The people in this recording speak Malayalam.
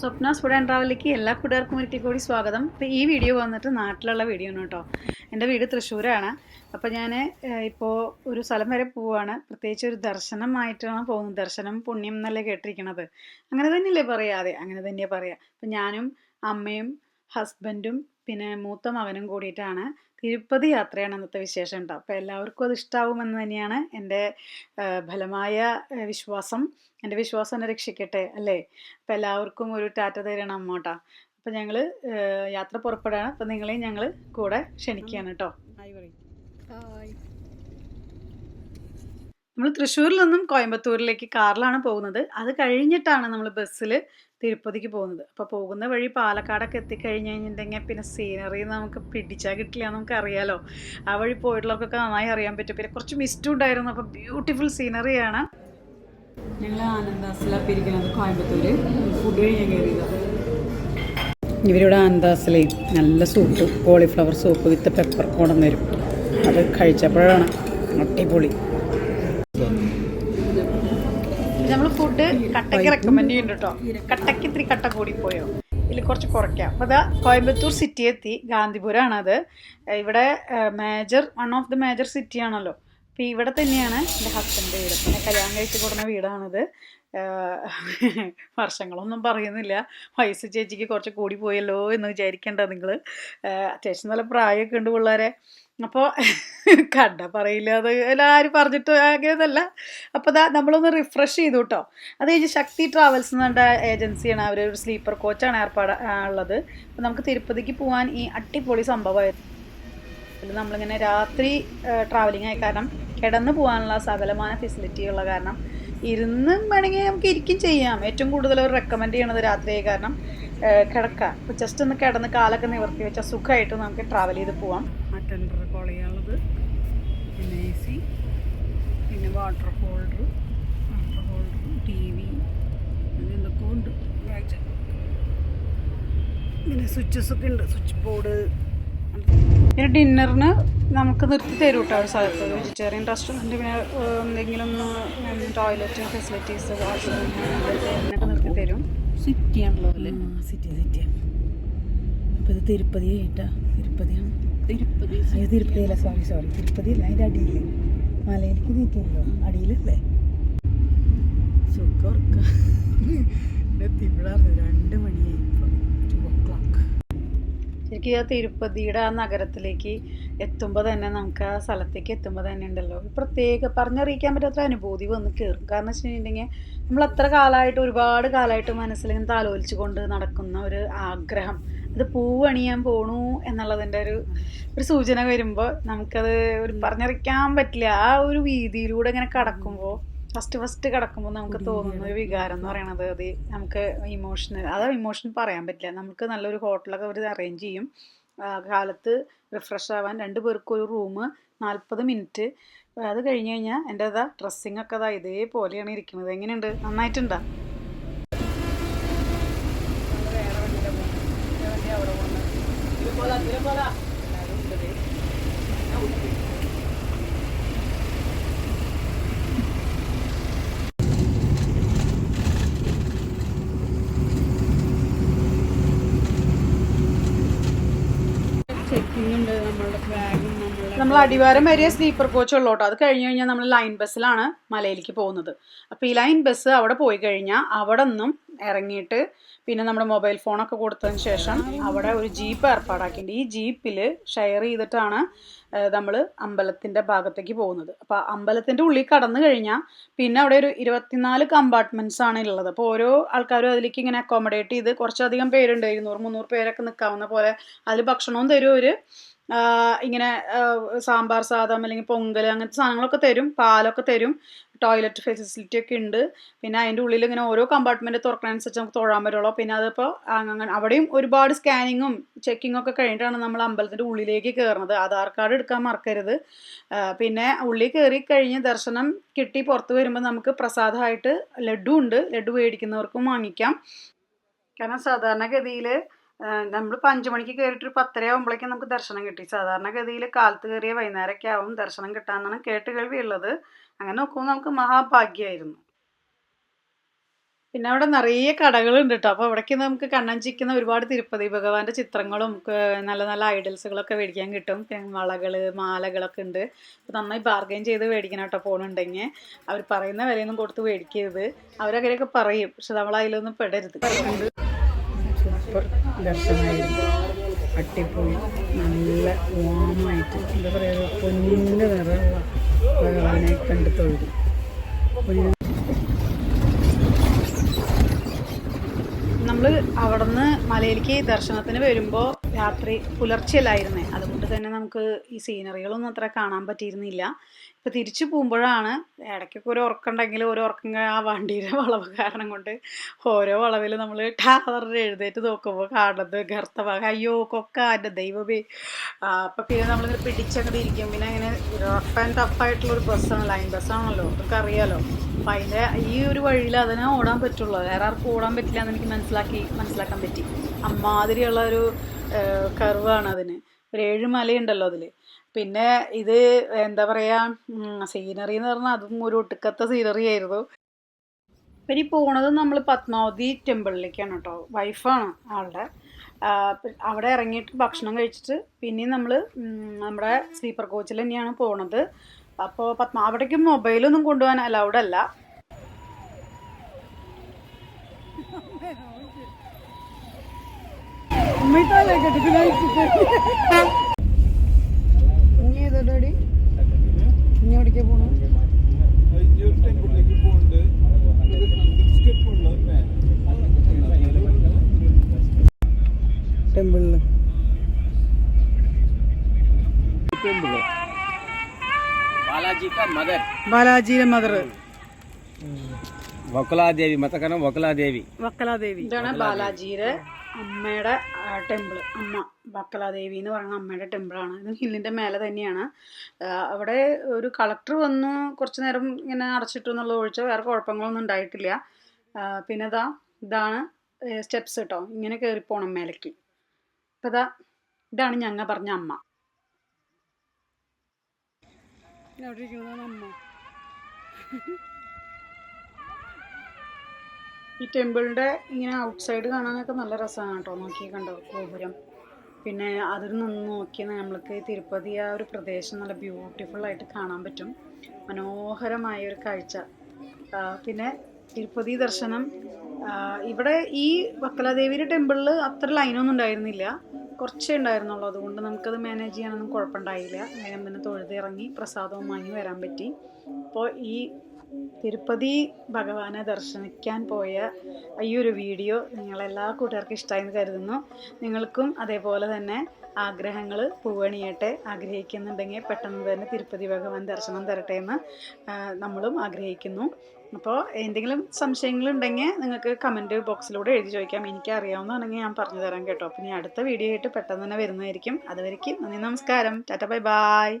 സ്വപ്നാസ് സ്ഫുട ആൻഡ് ട്രാവലിലേക്ക് എല്ലാ കൂട്ടുകാർക്കും ഒരിക്കൽ കൂടി സ്വാഗതം. അപ്പോൾ ഈ വീഡിയോ വന്നിട്ട് നാട്ടിലുള്ള വീഡിയോ ആണ് കേട്ടോ. എന്റെ വീട് തൃശ്ശൂരാണ്. അപ്പോൾ ഞാൻ ഇപ്പോൾ ഒരു സ്ഥലം വരെ പോവുകയാണ് പ്രത്യേകിച്ച് ഒരു ദർശനമായിട്ടാണ് പോകുന്നത്. ദർശനം പുണ്യം എന്നല്ലേ കേട്ടിരിക്കണത്. അങ്ങനെ തന്നെയല്ലേ പറയാതെ അങ്ങനെ തന്നെയാണ് പറയുക അപ്പം ഞാനും അമ്മയും ഹസ്ബൻഡും പിന്നെ മൂത്ത മകനും കൂടിയിട്ടാണ് തിരുപ്പതി യാത്രയാണ് അന്നത്തെ വിശേഷം ഉണ്ടാവും അപ്പോൾ എല്ലാവർക്കും അത് ഇഷ്ടാവുമെന്ന് തന്നെയാണ് എന്റെ ഫലമായ വിശ്വാസം. എന്റെ വിശ്വാസം എന്നെ രക്ഷിക്കട്ടെ അല്ലേ? അപ്പോൾ എല്ലാവർക്കും ഒരു ടാറ്റ തരണം അമ്മോട്ടാ അപ്പോൾ ഞങ്ങൾ യാത്ര പുറപ്പെടുകയാണ്. അപ്പോൾ നിങ്ങളെയും ഞങ്ങൾ കൂടെ ക്ഷണിക്കുകയാണ് കേട്ടോ നമ്മൾ തൃശ്ശൂരിൽ നിന്നും കോയമ്പത്തൂരിലേക്ക് കാറിലാണ് പോകുന്നത്. അത് കഴിഞ്ഞിട്ടാണ് നമ്മൾ ബസ്സിൽ തിരുപ്പതിക്ക് പോകുന്നത്. അപ്പോൾ പോകുന്ന വഴി പാലക്കാടൊക്കെ എത്തിക്കഴിഞ്ഞ് കഴിഞ്ഞിട്ടുണ്ടെങ്കിൽ പിന്നെ സീനറി നമുക്ക് പിടിച്ചാൽ കിട്ടില്ല നമുക്ക് അറിയാലോ ആ വഴി പോയിട്ടുള്ളവർക്കൊക്കെ നന്നായി അറിയാൻ പറ്റും. പിന്നെ കുറച്ച് മിസ്റ്റും ഉണ്ടായിരുന്നു. അപ്പോൾ ബ്യൂട്ടിഫുൾ സീനറിയാണ് ഞങ്ങൾ ആനന്ദാസിലാണ് കോയമ്പത്തൂര്. കോയമ്പത്തൂർ ഫുഡ് കഴിഞ്ഞാൽ കയറിയത് ഇവരുടെ ആനന്ദാസിലേ നല്ല soup cauliflower soup with pepper കോണം വരും. അത് കഴിച്ചപ്പോഴാണ്. അടിപൊളി. കട്ടയ്ക്ക് റെക്കമെൻഡ് ചെയ്യുന്നുണ്ട് കേട്ടോ കട്ടയ്ക്ക് ഇത്തിരി കട്ട കൂടിപ്പോയോ? പോയോ ഇതിൽ കുറച്ച് കുറയ്ക്കാം. അപ്പോൾ അതാ കോയമ്പത്തൂർ സിറ്റി എത്തി. ഗാന്ധിപുരമാണത് ഇവിടെ major one of the major city ആണല്ലോ. അപ്പോൾ ഇവിടെ തന്നെയാണ് എന്റെ ഹസ്ബൻഡ് വീട്. പിന്നെ കല്യാണം കഴിച്ച് കൊടുക്കുന്ന വീടാണിത്. വർഷങ്ങളൊന്നും പറയുന്നില്ല. വയസ്സ് ചേച്ചിക്ക് കുറച്ച് കൂടി പോയല്ലോ എന്ന് വിചാരിക്കേണ്ട നിങ്ങൾ അത്യാവശ്യം നല്ല പ്രായമൊക്കെ ഉണ്ട് പിള്ളേരെ. അപ്പോൾ കണ്ട പറയില്ല. അത് എല്ലാവരും പറഞ്ഞിട്ട് അങ്ങനെയല്ല അപ്പോൾ ദാ നമ്മളൊന്ന് റിഫ്രഷ് ചെയ്തു കേട്ടോ. അത് കഴിഞ്ഞ് ശക്തി ട്രാവൽസ് എന്ന് പറഞ്ഞ ഏജൻസിയാണ് അവർ ഒരു സ്ലീപ്പർ കോച്ചാണ് ഏർപ്പാട് ഉള്ളത്. അപ്പോൾ നമുക്ക് തിരുപ്പതിക്ക് പോകാൻ ഈ അടിപൊളി സംഭവമായിരുന്നു. നമ്മളിങ്ങനെ രാത്രി ട്രാവലിംഗ് ആയ കാരണം കിടന്ന് പോകാനുള്ള സകലമായ ഫെസിലിറ്റി ഉള്ള കാരണം ഇരുന്ന് വേണമെങ്കിൽ നമുക്ക് ഇരിക്കും ചെയ്യാം. ഏറ്റവും കൂടുതൽ അവർ റെക്കമെൻഡ് ചെയ്യണത് രാത്രിയായി കാരണം കിടക്ക. ഇപ്പോൾ ജസ്റ്റ് ഒന്ന് കിടന്ന് കാലൊക്കെ നിവർത്തി വെച്ചാൽ സുഖമായിട്ട് നമുക്ക് ട്രാവൽ ചെയ്ത് പോവാം. അറ്റൻഡർ ടെൻഡർ ചെയ്യാനുള്ളത് പിന്നെ എ സി പിന്നെ water holder water holder T V അങ്ങനെ എന്തൊക്കെ ഉണ്ട്. പിന്നെ സ്വിച്ചസ് ഒക്കെ ഉണ്ട്. സ്വിച്ച് ബോർഡ് പിന്നെ ഡിന്നറിന് നമുക്ക് നിർത്തി തരും കേട്ടോ ഒരു സ്ഥലത്ത്. വെജിറ്റേറിയൻ റെസ്റ്റോറന്റ് പിന്നെ എന്തെങ്കിലും എന്തെങ്കിലും ടോയ്ലറ്റ് ഫെസിലിറ്റീസ് വാഷ്റൂം അങ്ങനെയൊക്കെ നിർത്തി തരും. സിറ്റി ആണല്ലോ അല്ലേ സിറ്റി സിറ്റി അപ്പോൾ ഇത് തിരുപ്പതി കേട്ടോ? തിരുപ്പതിയാണ്? തിരുപ്പതി അയ്യോ തിരുപ്പതിയല്ല സോറി സോറി തിരുപ്പതി അല്ല അതിന്റെ അടിയിൽ മലയിലേക്ക് നീക്കിയല്ലോ അടിയിലല്ലേ? സുഖം ഉറക്കം. എത്തിപ്പെടാറ് രണ്ട് മണിയായി ഇപ്പോൾ ടു ഓ ക്ലോക്ക് ശരിക്കും ആ തിരുപ്പതിയുടെ ആ നഗരത്തിലേക്ക് എത്തുമ്പോൾ തന്നെ നമുക്ക് ആ സ്ഥലത്തേക്ക് എത്തുമ്പോൾ തന്നെ ഉണ്ടല്ലോ. പ്രത്യേക പറഞ്ഞറിയിക്കാൻ പറ്റാത്ത അനുഭൂതി വന്ന് കയറും കാരണം വെച്ച് കഴിഞ്ഞിട്ടുണ്ടെങ്കിൽ നമ്മൾ അത്ര കാലമായിട്ട് ഒരുപാട് കാലമായിട്ട് മനസ്സിലിങ്ങനെ താലോലിച്ചു കൊണ്ട് നടക്കുന്ന ഒരു ആഗ്രഹം. അത് പൂവണിയാൻ പോണു എന്നുള്ളതിന്റെ ഒരു ഒരു സൂചന വരുമ്പോൾ നമുക്കത് ഒരു പറഞ്ഞറിയിക്കാൻ പറ്റില്ല. ആ ഒരു വീതിയിലൂടെ ഇങ്ങനെ കടക്കുമ്പോൾ ഫസ്റ്റ് ഫസ്റ്റ് കിടക്കുമ്പോൾ നമുക്ക് തോന്നുന്ന ഒരു വികാരം എന്ന് പറയണത് അത് നമുക്ക് ഇമോഷണൽ അത് ഇമോഷൻ പറയാൻ പറ്റില്ല. നമുക്ക് നല്ലൊരു ഹോട്ടലൊക്കെ അവർ അറേഞ്ച് ചെയ്യും. കാലത്ത് റിഫ്രഷ് ആവാൻ രണ്ട് പേർക്ക് ഒരു റൂം നാൽപ്പത് മിനിറ്റ് അത് കഴിഞ്ഞ് കഴിഞ്ഞാൽ എന്റെ അതാ ഡ്രസ്സിങ് ഒക്കെ അതാ ഇതേപോലെയാണ് ഇരിക്കുന്നത്. എങ്ങനെയുണ്ട്? നന്നായിട്ടുണ്ടോ? ചെക്കിംഗ് നമ്മൾ അടിവാരം വരെ സ്ലീപ്പർ കോച്ച് ഉള്ളൂ കേട്ടോ. അത് കഴിഞ്ഞു കഴിഞ്ഞാൽ നമ്മൾ ലൈൻ ബസ്സിലാണ് മലയിലേക്ക് പോകുന്നത്. അപ്പോൾ ഈ ലൈൻ ബസ് അവിടെ പോയി കഴിഞ്ഞാൽ അവിടെ നിന്നും ഇറങ്ങിയിട്ട് പിന്നെ നമ്മുടെ മൊബൈൽ ഫോണൊക്കെ കൊടുത്തതിന് ശേഷം അവിടെ ഒരു ജീപ്പ് ഏർപ്പാടാക്കിയിട്ടുണ്ട്. ഈ ജീപ്പിൽ ഷെയർ ചെയ്തിട്ടാണ് നമ്മൾ അമ്പലത്തിന്റെ ഭാഗത്തേക്ക് പോകുന്നത്. അപ്പോൾ അമ്പലത്തിന്റെ ഉള്ളിൽ കടന്നു കഴിഞ്ഞാൽ പിന്നെ അവിടെ ഒരു ഇരുപത്തിനാല് കമ്പാർട്ട്മെന്റ്സ് ആണ് ഉള്ളത്. അപ്പോൾ ഓരോ ആൾക്കാരും അതിലേക്ക് ഇങ്ങനെ അക്കോമഡേറ്റ് ചെയ്ത് കുറച്ചധികം പേരുണ്ട്. ഇരുന്നൂറ് മുന്നൂറ് പേരൊക്കെ നിൽക്കാവുന്ന പോലെ അതിൽ ഭക്ഷണവും തരും ഒരു ഇങ്ങനെ സാമ്പാർ സാധം അല്ലെങ്കിൽ പൊങ്കൽ അങ്ങനത്തെ സാധനങ്ങളൊക്കെ തരും പാലൊക്കെ തരും ടോയ്ലറ്റ് ഫെസിലിറ്റി ഒക്കെ ഉണ്ട്. പിന്നെ അതിന്റെ ഉള്ളിൽ ഇങ്ങനെ ഓരോ കമ്പാർട്ട്മെന്റ് തുറക്കണനുസരിച്ച് നമുക്ക് തൊഴാൻ പറ്റുള്ളൂ. പിന്നെ അതിപ്പോൾ അങ്ങനെ അവിടെയും ഒരുപാട് സ്കാനിങ്ങും ചെക്കിങ്ങും ഒക്കെ കഴിഞ്ഞിട്ടാണ് നമ്മൾ അമ്പലത്തിന്റെ ഉള്ളിലേക്ക് കയറുന്നത് ആധാർ കാർഡ് എടുക്കാൻ മറക്കരുത്. പിന്നെ ഉള്ളിൽ കയറി കഴിഞ്ഞ് ദർശനം കിട്ടി പുറത്ത് വരുമ്പോൾ നമുക്ക് പ്രസാദമായിട്ട് ലഡു ഉണ്ട്. ലഡു മേടിക്കുന്നവർക്കും വാങ്ങിക്കാം. കാരണം സാധാരണഗതിയിൽ നമ്മൾ അഞ്ച് മണിക്ക് കയറിയിട്ട് ഒരു പത്തര ആകുമ്പോഴേക്കും നമുക്ക് ദർശനം കിട്ടി. സാധാരണഗതിയിൽ കാലത്ത് കയറിയ വൈകുന്നേരമൊക്കെ ആവും ദർശനം കിട്ടാമെന്നാണ് കേട്ട് കേൾവിയുള്ളത് അങ്ങനെ നോക്കുമ്പോൾ നമുക്ക് മഹാഭാഗ്യമായിരുന്നു പിന്നെ അവിടെ നിറയെ കടകളുണ്ട് കേട്ടോ അപ്പോൾ അവിടേക്ക് നമുക്ക് കണ്ണഞ്ചിക്കുന്ന ഒരുപാട് തിരുപ്പതി ഭഗവാന്റെ ചിത്രങ്ങളും നല്ല നല്ല ഐഡൽസുകളൊക്കെ മേടിക്കാൻ കിട്ടും. വളകൾ മാലകളൊക്കെ ഉണ്ട്. അപ്പോൾ നന്നായി ബാർഗെയിൻ ചെയ്ത് മേടിക്കണം കേട്ടോ പോകണുണ്ടെങ്കിൽ അവർ പറയുന്ന വിലയൊന്നും കൊടുത്ത് മേടിക്കരുത്. അവരങ്ങനെയൊക്കെ പറയും. പക്ഷെ നമ്മൾ അതിലൊന്നും പെടരുത്. സൂപ്പർ ദർശനമായിരുന്നു. അട്ടിപ്പോയി നല്ല വാമായിട്ട് എന്താ പറയുക പൊന്നിന്റെ നിറമുള്ള ഭഗവാനെ കണ്ട് തൊഴുതു. നമ്മൾ അവിടുന്ന് മലയിലേക്ക് ദർശനത്തിന് വരുമ്പോൾ രാത്രി പുലർച്ചയിലായിരുന്നേ അതുകൊണ്ട് തന്നെ നമുക്ക് ഈ സീനറികളൊന്നും അത്ര കാണാൻ പറ്റിയിരുന്നില്ല. ഇപ്പൊ തിരിച്ചു പോകുമ്പോഴാണ് ഇടയ്ക്കൊക്കെ ഒരു ഉറക്കുണ്ടെങ്കിൽ ഒരു ഉറക്കം ആ വണ്ടിയുടെ വളവ് കാരണം കൊണ്ട് ഓരോ വളവിൽ നമ്മൾ ടാറിന് എഴുന്നേറ്റ് നോക്കുമ്പോൾ കാണുന്നത് ഗർത്തഭാഗം അയ്യോ കൊക്ക എന്റെ ദൈവമേ. അപ്പം പിന്നെ നമ്മളിങ്ങനെ പിടിച്ചങ്ങോട്ട് ഇരിക്കും. പിന്നെ അങ്ങനെ റഫ് ആൻഡ് ടഫായിട്ടുള്ള ഒരു ബസ്സാണ് ലൈൻ ബസ്സാണല്ലോ നമുക്ക് അറിയാലോ. അപ്പം അതിന്റെ ഈ ഒരു വഴിയിൽ അതിനെ ഓടാൻ പറ്റുള്ളൂ. വേറെ ആർക്കും ഓടാൻ പറ്റില്ല എന്ന് എനിക്ക് മനസ്സിലാക്കി മനസ്സിലാക്കാൻ പറ്റി. അമ്മാതിരിയുള്ള ഒരു കർവാണ് അതിന്. ഒരു ഏഴ് മലയുണ്ടല്ലോ അതിൽ പിന്നെ ഇത് എന്താ പറയുക സീനറി എന്ന് പറഞ്ഞാൽ അതും ഒരു ഒട്ടുക്കത്ത സീനറി ആയിരുന്നു. പിന്നെ ഈ പോണത് നമ്മൾ പത്മാവതി ടെമ്പിളിലേക്കാണ് കേട്ടോ. വൈഫാണ് ആളുടെ അവിടെ ഇറങ്ങിയിട്ട് ഭക്ഷണം കഴിച്ചിട്ട് പിന്നെയും നമ്മൾ നമ്മുടെ സ്ലീപ്പർ കോച്ചിൽ തന്നെയാണ് പോണത്. അപ്പോൾ പത്മ അവിടേക്ക് മൊബൈലൊന്നും കൊണ്ടുപോകാൻ അലൗഡ് അല്ല ഇനി ഏതോടി ഇനി എവിടേക്കാ പോണു വലിയൊരു ടെമ്പിളിലേക്ക് പോകുന്നുണ്ട് ഒരു ഹൺഡ്രഡ് സ്റ്റെപ്പ് ഉള്ളത് ടെമ്പിളിൽ ബാലാജിയുടെ മദർ. വക്കലാദേവി മത്തക്കണം വക്കലാദേവി. വക്കലാദേവി. ഇതാണ് ബാലാജിയുടെ അമ്മയുടെ ടെമ്പിൾ അമ്മ ബക്കലാദേവി എന്ന് പറയുന്ന അമ്മയുടെ ടെമ്പിളാണ്. ഇത് ഹില്ലിന്റെ മേലെ തന്നെയാണ്. അവിടെ ഒരു കളക്ടർ വന്നു കുറച്ച് നേരം ഇങ്ങനെ അടച്ചിട്ടു എന്നുള്ളത് ഒഴിച്ച് വേറെ കുഴപ്പങ്ങളൊന്നും ഉണ്ടായിട്ടില്ല. പിന്നെ ഇതാ ഇതാണ് സ്റ്റെപ്സ് കേട്ടോ. ഇങ്ങനെ കയറിപ്പോണം മേലേക്ക്. അപ്പം ഇതാ ഇതാണ് ഞങ്ങ പറഞ്ഞ അമ്മ. അവിടെ ഇരിക്കുന്നതാണ് അമ്മ. ഈ ടെമ്പിളിന്റെ ഇങ്ങനെ ഔട്ട്സൈഡ് കാണാനൊക്കെ നല്ല രസമാണ് കേട്ടോ. നോക്കി കണ്ടോ ഗോപുരം. പിന്നെ അതിൽ നിന്ന് നോക്കിയാൽ നമ്മൾക്ക് തിരുപ്പതി ആ ഒരു പ്രദേശം നല്ല ബ്യൂട്ടിഫുൾ ആയിട്ട് കാണാൻ പറ്റും. മനോഹരമായ ഒരു കാഴ്ച. പിന്നെ തിരുപ്പതി ദർശനം. ഇവിടെ ഈ വക്കലാദേവിയുടെ ടെമ്പിളിൽ അത്ര ലൈനൊന്നും ഉണ്ടായിരുന്നില്ല. കുറച്ചേ ഉണ്ടായിരുന്നുള്ളൂ. അതുകൊണ്ട് നമുക്കത് മാനേജ് ചെയ്യാനൊന്നും കുഴപ്പമുണ്ടായില്ല. വേഗം തന്നെ തൊഴുതിറങ്ങി പ്രസാദവും വാങ്ങി വരാൻ പറ്റി. അപ്പോൾ ഈ തിരുപ്പതി ഭഗവാനെ ദർശനിക്കാൻ പോയ ഈ ഒരു വീഡിയോ നിങ്ങളെല്ലാ കൂട്ടുകാർക്കും ഇഷ്ടമായി എന്ന് കരുതുന്നു. നിങ്ങൾക്കും അതേപോലെ തന്നെ ആഗ്രഹങ്ങൾ പൂവണിയട്ടെ ആഗ്രഹിക്കുന്നുണ്ടെങ്കിൽ പെട്ടെന്ന് തന്നെ തിരുപ്പതി ഭഗവാൻ ദർശനം തരട്ടെ എന്ന് നമ്മളും ആഗ്രഹിക്കുന്നു. അപ്പോൾ എന്തെങ്കിലും സംശയങ്ങളുണ്ടെങ്കിൽ നിങ്ങൾക്ക് കമന്റ് ബോക്സിലൂടെ എഴുതി ചോദിക്കാം. എനിക്ക് അറിയാവുന്നതാണെങ്കിൽ ഞാൻ പറഞ്ഞു തരാം കേട്ടോ. അപ്പം ഇനി അടുത്ത വീഡിയോ ആയിട്ട് പെട്ടെന്ന് തന്നെ വരുന്നതായിരിക്കും. അതുവരേക്കും നന്ദി നമസ്കാരം. Tata bye bye